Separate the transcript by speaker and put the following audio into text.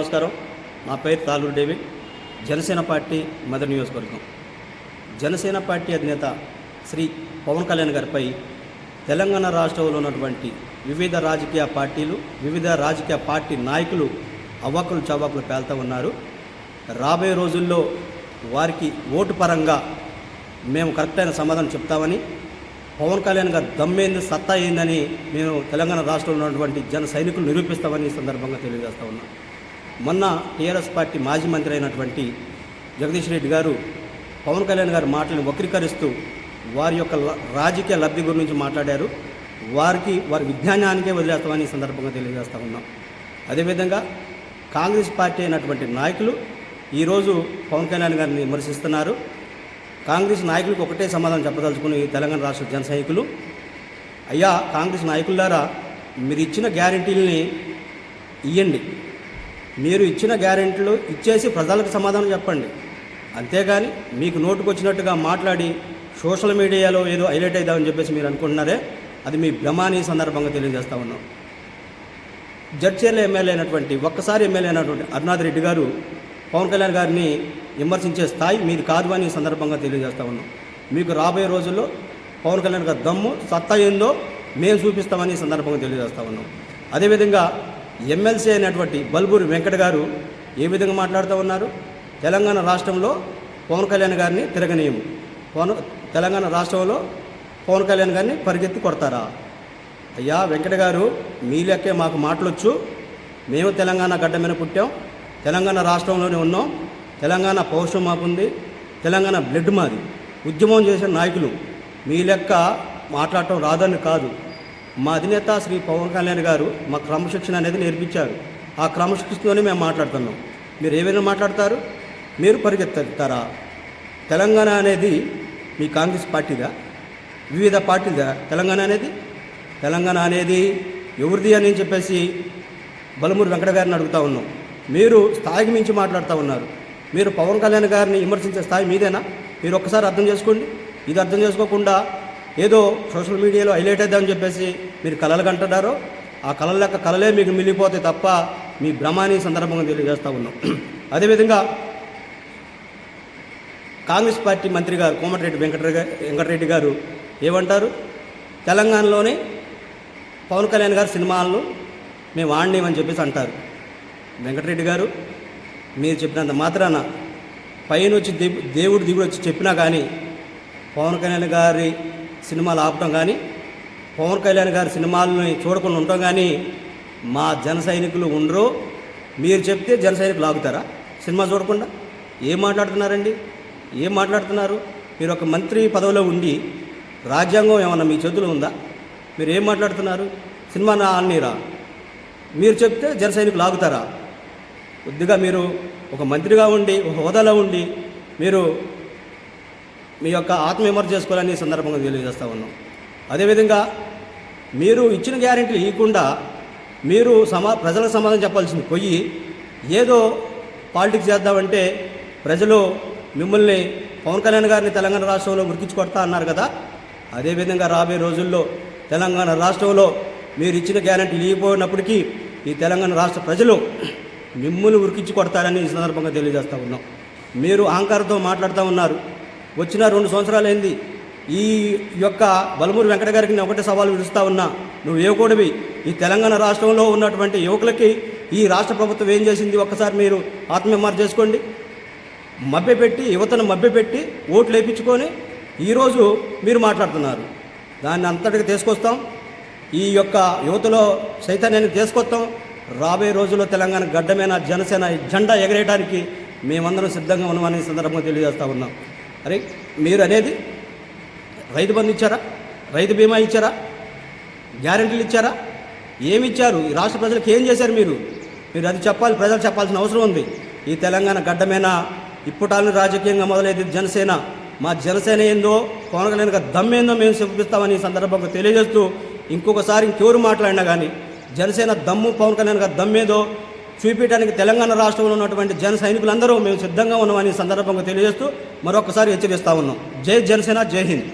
Speaker 1: నమస్కారం. నా పేరు తాలూరు డేవిడ్. జనసేన పార్టీ మదర్ నియోజకవర్గం. జనసేన పార్టీ అధినేత శ్రీ పవన్ కళ్యాణ్ గారిపై తెలంగాణ రాష్ట్రంలో ఉన్నటువంటి వివిధ రాజకీయ పార్టీలు వివిధ రాజకీయ పార్టీ నాయకులు అవ్వకులు చవ్వకులు పేల్తా ఉన్నారు. రాబోయే రోజుల్లో వారికి ఓటు పరంగా మేము కరెక్ట్ అయిన సమాధానం చెప్తామని పవన్ కళ్యాణ్ గారు దమ్మేంది సత్తా ఏందని మేము తెలంగాణ రాష్ట్రంలో ఉన్నటువంటి జన సైనికులు నిరూపిస్తామని ఈ సందర్భంగా తెలియజేస్తా ఉన్నాం. మొన్న టీఆర్ఎస్ పార్టీ మాజీ మంత్రి అయినటువంటి జగదీష్ రెడ్డి గారు పవన్ కళ్యాణ్ గారి మాటలను వక్రీకరిస్తూ వారి యొక్క రాజకీయ లబ్ధి గురించి మాట్లాడారు. వారికి వారి విజ్ఞానానికే వదిలేస్తామని ఈ సందర్భంగా తెలియజేస్తూ ఉన్నాం. అదేవిధంగా కాంగ్రెస్ పార్టీ అయినటువంటి నాయకులు ఈరోజు పవన్ కళ్యాణ్ గారిని విమర్శిస్తున్నారు. కాంగ్రెస్ నాయకులకు ఒకటే సమాధానం చెప్పదలుచుకుని తెలంగాణ రాష్ట్ర జనసైనికులు అయ్యా కాంగ్రెస్ నాయకులారా మీరు ఇచ్చిన గ్యారంటీలని ఇవ్వండి మీరు ఇచ్చిన గ్యారెంటీలు ఇచ్చేసి ప్రజలకు సమాధానం చెప్పండి. అంతేగాని మీకు నోటుకొచ్చినట్టుగా మాట్లాడి సోషల్ మీడియాలో ఏదో హైలైట్ అవుదామని చెప్పేసి మీరు అనుకుంటున్నారే అది మీ భ్రమాని సందర్భంగా తెలియజేస్తా ఉన్నాం. జడ్చర్ల ఎమ్మెల్యే అయినటువంటి ఒక్కసారి ఎమ్మెల్యే అయినటువంటి అరుణాథ్ రెడ్డి గారు పవన్ కళ్యాణ్ గారిని విమర్శించే స్థాయి మీది కాదు అని సందర్భంగా తెలియజేస్తా ఉన్నాం. మీకు రాబోయే రోజుల్లో పవన్ కళ్యాణ్ గారి దమ్ము సత్తా ఏందో మేము చూపిస్తామని సందర్భంగా తెలియజేస్తా ఉన్నాం. అదేవిధంగా ఎమ్మెల్సీ అయినటువంటి బల్బూరి వెంకట గారు ఏ విధంగా మాట్లాడుతూ ఉన్నారు? తెలంగాణ రాష్ట్రంలో పవన్ కళ్యాణ్ గారిని తిరగనీయము పవన్ తెలంగాణ రాష్ట్రంలో పవన్ కళ్యాణ్ గారిని పరిగెత్తి కొడతారా? అయ్యా వెంకట గారు మీ లెక్కే మాకు మాటలొచ్చు. మేము తెలంగాణ గడ్డ మీద పుట్టాం. తెలంగాణ రాష్ట్రంలోనే ఉన్నాం. తెలంగాణ పౌరుషం మాకుంది. తెలంగాణ బ్లడ్ మాది. ఉద్యమం చేసిన నాయకులు మీ లెక్క మాట్లాడటం రాదని కాదు. మా అధినేత శ్రీ పవన్ కళ్యాణ్ గారు మా క్రమశిక్షణ అనేది నేర్పించారు. ఆ క్రమశిక్షణతోనే మేము మాట్లాడుతున్నాం. మీరు ఏమైనా మాట్లాడతారు? మీరు పరిగెత్తారా తెలంగాణ అనేది మీ కాంగ్రెస్ పార్టీదా? వివిధ పార్టీదా తెలంగాణ అనేది? తెలంగాణ అనేది ఎవరిది అని చెప్పేసి బలమూరి వెంకట గారిని అడుగుతా ఉన్నాం. మీరు స్థాయికి మించి మాట్లాడుతూ ఉన్నారు. మీరు పవన్ కళ్యాణ్ గారిని విమర్శించే స్థాయి మీదేనా? మీరు ఒక్కసారి అర్థం చేసుకోండి. ఇది అర్థం చేసుకోకుండా ఏదో సోషల్ మీడియాలో హైలైట్ అవుతుందని చెప్పేసి మీరు కళలు కంటున్నారో. ఆ కళల యొక్క కళలే మీకు మిగిలిపోతే తప్ప మీ భ్రమాన్ని సందర్భంగా తెలియజేస్తూ ఉన్నాం. అదేవిధంగా కాంగ్రెస్ పార్టీ మంత్రి గారు కోమటిరెడ్డి వెంకటరెడ్డి వెంకటరెడ్డి గారు ఏమంటారు? తెలంగాణలోనే పవన్ కళ్యాణ్ గారి సినిమాలను మేము ఆడినామని చెప్పేసి అంటారు. వెంకటరెడ్డి గారు మీరు చెప్పినంత మాత్రాన పైన వచ్చి దేవుడు దిగుడు వచ్చి చెప్పినా కానీ పవన్ కళ్యాణ్ గారి సినిమాలు ఆపటం కానీ పవన్ కళ్యాణ్ గారి సినిమాలని చూడకుండా ఉండటం కానీ మా జన సైనికులు ఉండరు. మీరు చెప్తే జన సైనికులు ఆగుతారా? సినిమా చూడకుండా? ఏం మాట్లాడుతున్నారండి? ఏం మాట్లాడుతున్నారు? మీరు ఒక మంత్రి పదవిలో ఉండి రాజ్యాంగం ఏమన్నా మీ చేతిలో ఉందా? మీరు ఏం మాట్లాడుతున్నారు? సినిమా నా అన్నీరా మీరు చెప్తే జన సైనికులు ఆగుతారా? కొద్దిగా మీరు ఒక మంత్రిగా ఉండి ఒక హోదాలో ఉండి మీరు మీ యొక్క ఆత్మవిమర్శ చేసుకోవాలని సందర్భంగా తెలియజేస్తూ ఉన్నాం. అదేవిధంగా మీరు ఇచ్చిన గ్యారెంటీలు ఇవ్వకుండా మీరు సమా ప్రజలకు సమాధానం చెప్పాల్సింది పోయి ఏదో పాలిటిక్స్ చేద్దామంటే ప్రజలు మిమ్మల్ని పవన్ కళ్యాణ్ గారిని తెలంగాణ రాష్ట్రంలో ఉరికించి కొడతా అన్నారు కదా. అదేవిధంగా రాబోయే రోజుల్లో తెలంగాణ రాష్ట్రంలో మీరు ఇచ్చిన గ్యారెంటీలు ఇవ్వబోయినప్పటికీ ఈ తెలంగాణ రాష్ట్ర ప్రజలు మిమ్మల్ని ఉరికించి కొడతారని ఈ సందర్భంగా తెలియజేస్తూ ఉన్నాం. మీరు అహంకారంతో మాట్లాడుతూ ఉన్నారు. వచ్చిన రెండు సంవత్సరాలైంది? ఈ యొక్క బలమూరి వెంకట గారికి నేను ఒకటే సవాల్ విడుస్తా ఉన్నా. నువ్వు యువకుడివి ఈ తెలంగాణ రాష్ట్రంలో ఉన్నటువంటి యువకులకి ఈ రాష్ట్ర ప్రభుత్వం ఏం చేసింది? ఒక్కసారి మీరు ఆత్మవిమర్శ చేసుకోండి. మభ్యపెట్టి యువతను మభ్యపెట్టి ఓట్లు వేయించుకొని ఈరోజు మీరు మాట్లాడుతున్నారు. దాన్ని అంతటికి తీసుకొస్తాం. ఈ యొక్క యువతలో చైతన్యాన్ని తీసుకొస్తాం. రాబోయే రోజుల్లో తెలంగాణ గడ్డమైన జనసేన జెండా ఎగరేయడానికి మేమందరం సిద్ధంగా ఉన్నామని సందర్భంగా తెలియజేస్తా ఉన్నాం. అరే మీరు అనేది రైతు బంధు ఇచ్చారా? రైతు బీమా ఇచ్చారా? గ్యారెంటీలు ఇచ్చారా? ఏమి ఇచ్చారు? ఈ రాష్ట్ర ప్రజలకు ఏం చేశారు మీరు? మీరు అది చెప్పాలి ప్రజలు చెప్పాల్సిన అవసరం ఉంది. ఈ తెలంగాణ గడ్డమైన? ఇప్పుటాలను రాజకీయంగా మొదలైంది జనసేన. మా జనసేన ఏందో పవన్ కళ్యాణ్ గారి దమ్మేందో మేము చూపిస్తామని ఈ సందర్భంగా తెలియజేస్తూ ఇంకొకసారి ఇంకెవరు మాట్లాడినా కానీ జనసేన దమ్ము పవన్ కళ్యాణ్ గారు దమ్మేదో చూపించడానికి తెలంగాణ రాష్ట్రంలో ఉన్నటువంటి జన సైనికులందరూ మేము సిద్ధంగా ఉన్నామని సందర్భంగా తెలియజేస్తూ మరొకసారి హెచ్చరిస్తా ఉన్నాం. జై జనసేన జై హింద్.